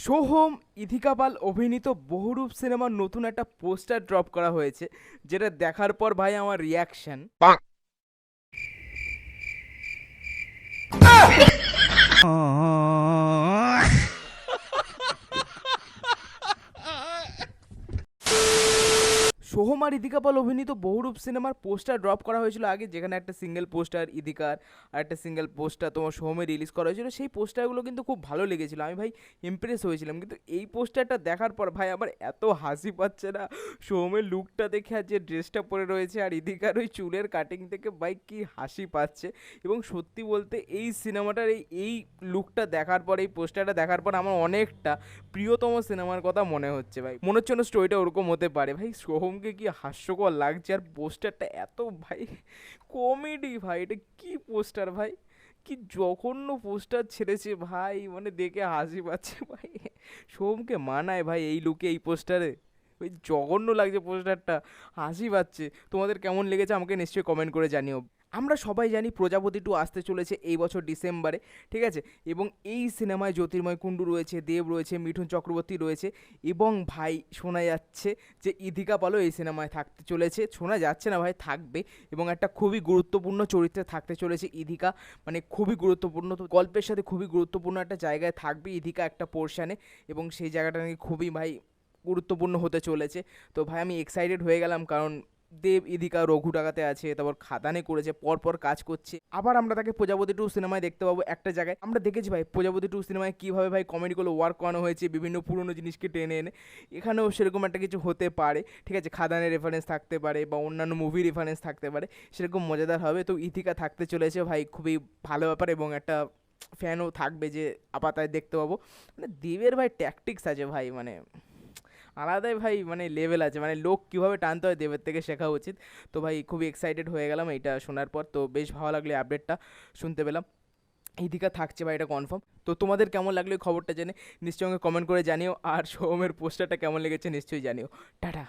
সোহম ইথিকা পাল অভিনীত বহুরূপ সিনেমার নতুন একটা পোস্টার ড্রপ করা হয়েছে যেটা দেখার পর ভাই আমার রিয়াকশন সোহম আর ইদিকা পাল অভিনীত বহুরূপ সিনেমার পোস্টার ড্রপ করা হয়েছিল আগে, যেখানে একটা সিঙ্গেল পোস্টার ইদিকার আর একটা সিঙ্গেল পোস্টার তোমার সোহমে রিলিজ করা হয়েছিল। সেই পোস্টারগুলো কিন্তু খুব ভালো লেগেছিল। আমি ভাই ইমপ্রেস হয়েছিলাম। কিন্তু এই পোস্টারটা দেখার পর ভাই আমার এত হাসি পাচ্ছে না। সোহমের লুকটা দেখে আর যে ড্রেসটা পরে রয়েছে আর ইদিকার ওই চুলের কাটিং থেকে ভাই কি হাসি পাচ্ছে। এবং সত্যি বলতে এই সিনেমাটার এই এই লুকটা দেখার পর, এই পোস্টারটা দেখার পর আমার অনেকটা প্রিয়তম সিনেমার কথা মনে হচ্ছে ভাই। মনে হচ্ছে না স্টোরিটা ওরকম হতে পারে। ভাই সোহমকে কি হাস্যকর লাগছে। আর পোস্টারটা এত ভাই কমেডি ভাই, এটা কী পোস্টার ভাই? কি জঘন্য পোস্টার ছেড়েছে ভাই মানে দেখে হাসি পাচ্ছে ভাই। সোমকে মানায় ভাই এই লুকে এই পোস্টারে। ওই জঘন্য লাগছে পোস্টারটা, হাসি পাচ্ছে। তোমাদের কেমন লেগেছে আমাকে নিশ্চয়ই কমেন্ট করে জানিও। আমরা সবাই জানি প্রজাপতি টু আসতে চলেছে এই বছর ডিসেম্বরে, ঠিক আছে? এবং এই সিনেমায় জ্যোতির্ময় কুণ্ডু রয়েছে, দেব রয়েছে, মিঠুন চক্রবর্তী রয়েছে এবং ভাই শোনা যাচ্ছে যে ইদিকা পালও এই সিনেমায় থাকতে চলেছে। শোনা যাচ্ছে না ভাই, থাকবে এবং একটা খুবই গুরুত্বপূর্ণ চরিত্রে থাকতে চলেছে ইদিকা মানে খুবই গুরুত্বপূর্ণ তো গল্পের সাথে খুবই গুরুত্বপূর্ণ একটা জায়গায় থাকবে ইদিকা একটা পোর্শানে এবং সেই জায়গাটা নাকি খুবই ভাই গুরুত্বপূর্ণ হতে চলেছে। তো ভাই আমি এক্সাইটেড হয়ে গেলাম কারণ দেব ইদিকা রঘু টাকাতে আছে, তারপর খাদানে করেছে, পরপর কাজ করছে। আবার আমরা তাকে প্রজাপতি টু সিনেমায় দেখতে পাবো একটা জায়গায়। আমরা দেখেছি ভাই প্রজাপতি টু সিনেমায় কীভাবে ভাই কমেডিগুলো ওয়ার্ক করানো হয়েছে, বিভিন্ন পুরনো জিনিসকে টেনে এনে। এখানেও সেরকম একটা কিছু হতে পারে, ঠিক আছে? খাদানের রেফারেন্স থাকতে পারে বা অন্যান্য মুভি রেফারেন্স থাকতে পারে, সেরকম মজাদার হবে। তো ইথিকা থাকতে চলেছে ভাই, খুবই ভালো ব্যাপার এবং একটা ফ্যানও থাকবে যে আপাতায় দেখতে পাবো। মানে দেবের ভাই ট্যাকটিক্স আছে ভাই মানে আলাদাই ভাই মানে লেভেল আছে। মানে লোক কীভাবে টানতে হয় দেবের থেকে শেখা উচিত। তো ভাই খুবই এক্সাইটেড হয়ে গেলাম এইটা শোনার পর। তো বেশ ভালো লাগল আপডেটটা শুনতে পেলাম। এইদিকে থাকছে ভাই এটা কনফার্ম তো তোমাদের কেমন লাগল এই খবরটা জেনে নিশ্চয়ই কমেন্ট করে জানিও। আর সোমের পোস্টারটা কেমন লেগেছে নিশ্চয়ই জানিও। টাটা।